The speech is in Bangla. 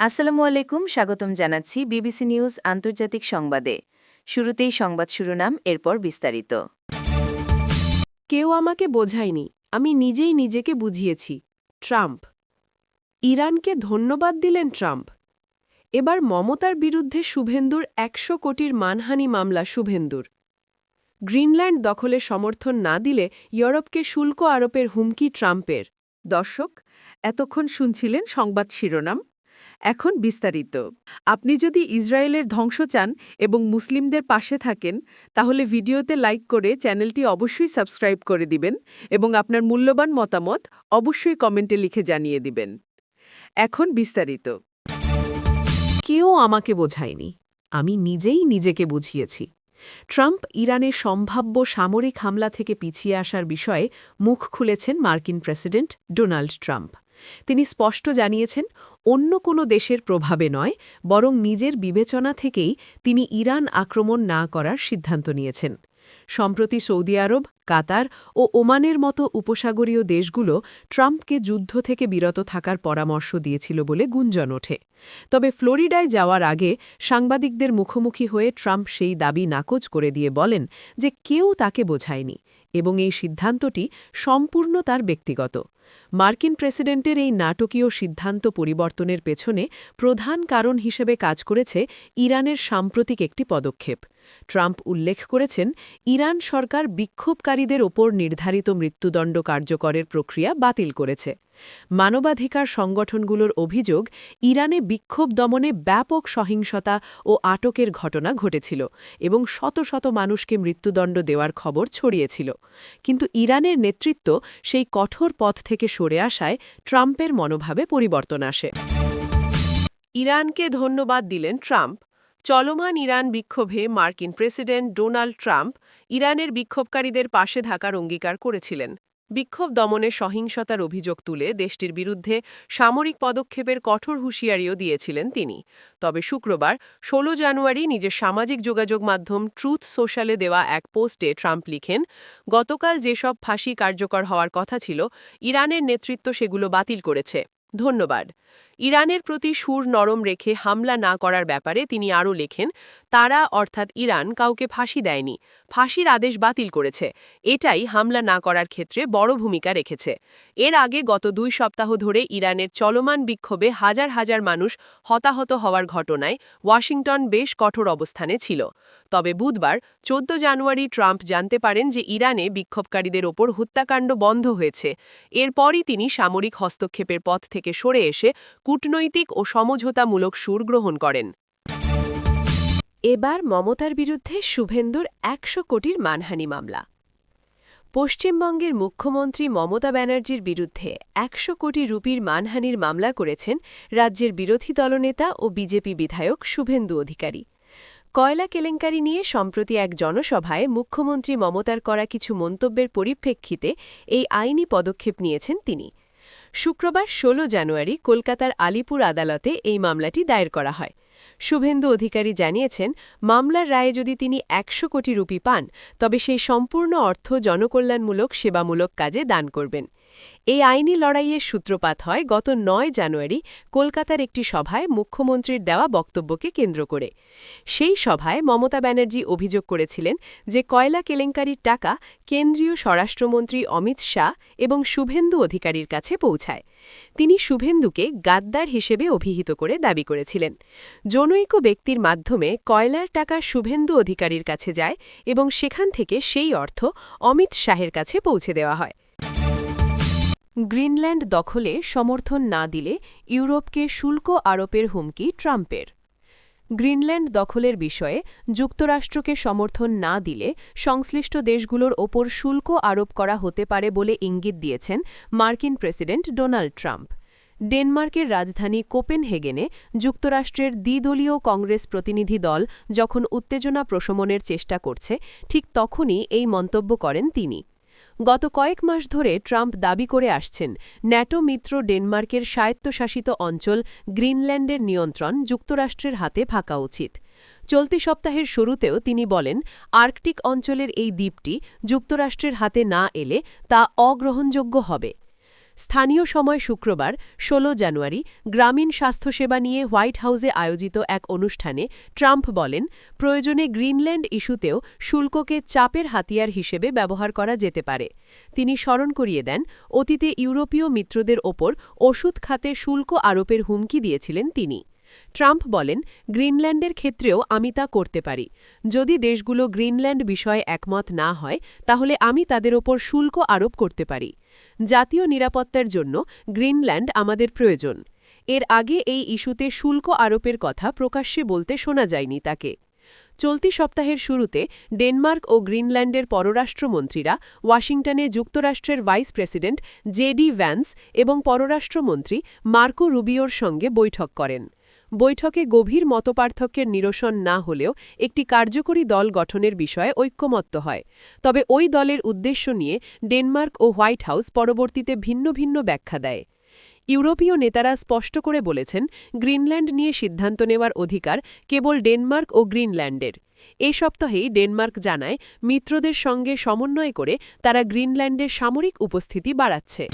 আসসালামু আলাইকুম, স্বাগতম জানাচ্ছি বিবিসি নিউজ আন্তর্জাতিক সংবাদে। শুরুতেই সংবাদ শিরোনাম, এরপর বিস্তারিত। কেউ আমাকে বোঝায়নি, আমি নিজেই নিজেকে বুঝিয়েছি, ট্রাম্প। ইরানকে ধন্যবাদ দিলেন ট্রাম্প। এবার মমতার বিরুদ্ধে শুভেন্দুর একশো কোটির মানহানি মামলা শুভেন্দুর। গ্রিনল্যান্ড দখলে সমর্থন না দিলে ইউরোপকে শুল্ক আরোপের হুমকি ট্রাম্পের। দর্শক, এতক্ষণ শুনছিলেন সংবাদ শিরোনাম এখন বিস্তারিত। আপনি যদি ইসরায়েলের ধ্বংস চান এবং মুসলিমদের পাশে থাকেন, তাহলে ভিডিওতে লাইক করে চ্যানেলটি অবশ্যই সাবস্ক্রাইব করে দিবেন এবং আপনার মূল্যবান মতামত অবশ্যই কমেন্টে লিখে জানিয়ে দিবেন। এখন বিস্তারিত। কেউ আমাকে বোঝায়নি, আমি নিজেই নিজেকে বুঝিয়েছি। ট্রাম্প ইরানের সম্ভাব্য সামরিক হামলা থেকে পিছিয়ে আসার বিষয়ে মুখ খুলেছেন মার্কিন প্রেসিডেন্ট ডোনাল্ড ট্রাম্প। তিনি স্পষ্ট জানিয়েছেন, অন্য কোনো দেশের প্রভাবে নয়, বরং নিজের বিবেচনা থেকেই তিনি ইরান আক্রমণ না করার সিদ্ধান্ত নিয়েছেন। সম্প্রতি সৌদি আরব, কাতার ও ওমানের মতো উপসাগরীয় দেশগুলো ট্রাম্পকে যুদ্ধ থেকে বিরত থাকার পরামর্শ দিয়েছিল বলে গুঞ্জন ওঠে। তবে ফ্লোরিডায় যাওয়ার আগে সাংবাদিকদের মুখোমুখি হয়ে ট্রাম্প সেই দাবি নাকচ করে দিয়ে বলেন যে কেউ তাকে বোঝায়নি এবং এই সিদ্ধান্তটি সম্পূর্ণ তার ব্যক্তিগত। মার্কিন প্রেসিডেন্টের এই নাটকীয় সিদ্ধান্ত পরিবর্তনের পেছনে প্রধান কারণ হিসেবে কাজ করেছে ইরানের সাম্প্রতিক একটি পদক্ষেপ। ট্রাম্প উল্লেখ করেছেন, ইরান সরকার বিক্ষোভকারীদের ওপর নির্ধারিত মৃত্যুদণ্ড কার্যকরের প্রক্রিয়া বাতিল করেছে। মানবাধিকার সংগঠনগুলোর অভিযোগ, ইরানে বিক্ষোভ দমনে ব্যাপক সহিংসতা ও আটকের ঘটনা ঘটেছিল এবং শত শত মানুষকে মৃত্যুদণ্ড দেওয়ার খবর ছড়িয়েছিল। কিন্তু ইরানের নেতৃত্ব সেই কঠোর পথ থেকে সরে আসায় ট্রাম্পের মনোভাবে পরিবর্তন আসে। ইরানকে ধন্যবাদ দিলেন ট্রাম্প। চলমান ইরান বিক্ষোভে মার্কিন প্রেসিডেন্ট ডোনাল্ড ট্রাম্প ইরানের বিক্ষোভকারীদের পাশে থাকার অঙ্গীকার করেছিলেন। বিক্ষোভ দমনে সহিংসতার অভিযোগ তুলে দেশটির বিরুদ্ধে সামরিক পদক্ষেপের কঠোর হুঁশিয়ারিও দিয়েছিলেন তিনি। তবে শুক্রবার ১৬ জানুয়ারি নিজের সামাজিক যোগাযোগ মাধ্যম ট্রুথ সোশ্যালে দেওয়া এক পোস্টে ট্রাম্প লিখেন, গতকাল যেসব ফাঁসি কার্যকর হওয়ার কথা ছিল, ইরানের নেতৃত্ব সেগুলো বাতিল করেছে। ধন্যবাদ। ইরানের প্রতি সুর নরম রেখে হামলা না করার ব্যাপারে তিনি আরও লেখেন, তারা, অর্থাৎ ইরান, কাউকে ফাঁসি দেয়নি। ফাঁসির আদেশ বাতিল করেছে। এটাই হামলা না করার ক্ষেত্রে বড় ভূমিকা রেখেছে। এর আগে গত দুই সপ্তাহ ধরে ইরানের চলমান বিক্ষোভে হাজার হাজার মানুষ হতাহত হওয়ার ঘটনায় ওয়াশিংটন বেশ কঠোর অবস্থানে ছিল। তবে বুধবার ১৪ জানুয়ারি ট্রাম্প জানতে পারেন যে ইরানে বিক্ষোভকারীদের ওপর হত্যাকাণ্ড বন্ধ হয়েছে। এরপরই তিনি সামরিক হস্তক্ষেপের পথ থেকে সরে এসে কূটনৈতিক ও সমঝোতামূলক সুর গ্রহণ করেন। এবার মমতার বিরুদ্ধে শুভেন্দুর একশো কোটির মানহানি মামলা। পশ্চিমবঙ্গের মুখ্যমন্ত্রী মমতা ব্যানার্জির বিরুদ্ধে একশো কোটি রুপির মানহানির মামলা করেছেন রাজ্যের বিরোধী দলনেতা ও বিজেপি বিধায়ক শুভেন্দু অধিকারী। কয়লা কেলেঙ্কারি নিয়ে সম্প্রতি এক জনসভায় মুখ্যমন্ত্রী মমতার করা কিছু মন্তব্যের পরিপ্রেক্ষিতে এই আইনি পদক্ষেপ নিয়েছেন তিনি। শুক্রবার ১৬ জানুয়ারি কলকাতার আলিপুর আদালতে এই মামলাটি দায়ের করা হয়। শুভেন্দু অধিকারী জানিয়েছেন, মামলার রায়ে যদি তিনি একশো কোটি রুপি পান, তবে সেই সম্পূর্ণ অর্থ জনকল্যাণমূলক সেবামূলক কাজে দান করবেন। এই আইনি লড়াইয়ের সূত্রপাত হয় গত নয় জানুয়ারি কলকাতার একটি সভায় মুখ্যমন্ত্রীর দেওয়া বক্তব্যকে কেন্দ্র করে। সেই সভায় মমতা ব্যানার্জি অভিযোগ করেছিলেন যে কয়লা কেলেঙ্কারির টাকা কেন্দ্রীয় স্বরাষ্ট্রমন্ত্রী অমিত শাহ এবং শুভেন্দু অধিকারীর কাছে পৌঁছায়। তিনি শুভেন্দুকে গাদ্দার হিসেবে অভিহিত করে দাবি করেছিলেন। জনৈক ব্যক্তির মাধ্যমে কয়লার টাকা শুভেন্দু অধিকারীর কাছে যায় এবং সেখান থেকে সেই অর্থ অমিত শাহের কাছে পৌঁছে দেওয়া হয়। গ্রিনল্যান্ড দখলে সমর্থন না দিলে ইউরোপকে শুল্ক আরোপের হুমকি ট্রাম্পের। গ্রিনল্যান্ড দখলের বিষয়ে যুক্তরাষ্ট্রকে সমর্থন না দিলে সংশ্লিষ্ট দেশগুলোর ওপর শুল্ক আরোপ করা হতে পারে বলে ইঙ্গিত দিয়েছেন মার্কিন প্রেসিডেন্ট ডোনাল্ড ট্রাম্প। ডেনমার্কের রাজধানী কোপেনহেগেনে যুক্তরাষ্ট্রের দ্বিদলীয় কংগ্রেস প্রতিনিধি দল যখন উত্তেজনা প্রশমনের চেষ্টা করছে, ঠিক তখনই এই মন্তব্য করেন তিনি। গত কয়েক মাস ধরে ট্রাম্প দাবি করে আসছেন, ন্যাটো মিত্র ডেনমার্কের স্বায়ত্তশাসিত অঞ্চল গ্রিনল্যান্ডের নিয়ন্ত্রণ যুক্তরাষ্ট্রের হাতে ফাঁকা উচিত। চলতি সপ্তাহের শুরুতেও তিনি বলেন, আর্কটিক অঞ্চলের এই দ্বীপটি যুক্তরাষ্ট্রের হাতে না এলে তা অগ্রহণযোগ্য হবে। স্থানীয় সময় শুক্রবার ১৬ জানুয়ারি, গ্রামীণ স্বাস্থ্যসেবা নিয়ে হোয়াইট হাউসে আয়োজিত এক অনুষ্ঠানে ট্রাম্প বলেন, প্রয়োজনে গ্রিনল্যান্ড ইস্যুতেও শুল্ককে চাপের হাতিয়ার হিসেবে ব্যবহার করা যেতে পারে। তিনি স্মরণ করিয়ে দেন, অতীতে ইউরোপীয় মিত্রদের ওপর ওষুধ খাতে শুল্ক আরোপের হুমকি দিয়েছিলেন তিনি। ট্রাম্প বলেন, গ্রিনল্যান্ডের ক্ষেত্রেও আমি তা করতে পারি। যদি দেশগুলো গ্রিনল্যান্ড বিষয়ে একমত না হয়, তাহলে আমি তাদের ওপর শুল্ক আরোপ করতে পারি। জাতীয় নিরাপত্তার জন্য গ্রিনল্যান্ড আমাদের প্রয়োজন। এর আগে এই ইস্যুতে শুল্ক আরোপের কথা প্রকাশ্যে বলতে শোনা যায়নি তাকে। চলতি সপ্তাহের শুরুতে ডেনমার্ক ও গ্রিনল্যান্ডের পররাষ্ট্রমন্ত্রীরা ওয়াশিংটনে যুক্তরাষ্ট্রের ভাইস প্রেসিডেন্ট জেডি ভ্যান্স এবং পররাষ্ট্রমন্ত্রী মার্কো রুবিওর সঙ্গে বৈঠক করেন। বৈঠকে গভীর মতপার্থক্যের নিরসন না হলেও একটি কার্যকরী দল গঠনের বিষয়ে ঐক্যমত্য হয়। তবে ওই দলের উদ্দেশ্য নিয়ে ডেনমার্ক ও হোয়াইট হাউস পরবর্তীতে ভিন্ন ভিন্ন ব্যাখ্যা দেয়। ইউরোপীয় নেতারা স্পষ্ট করে বলেছেন, গ্রিনল্যান্ড নিয়ে সিদ্ধান্ত নেওয়ার অধিকার কেবল ডেনমার্ক ও গ্রিনল্যান্ডের। এ সপ্তাহেই ডেনমার্ক জানায়, মিত্রদের সঙ্গে সমন্বয় করে তারা গ্রিনল্যান্ডের সামরিক উপস্থিতি বাড়াচ্ছে।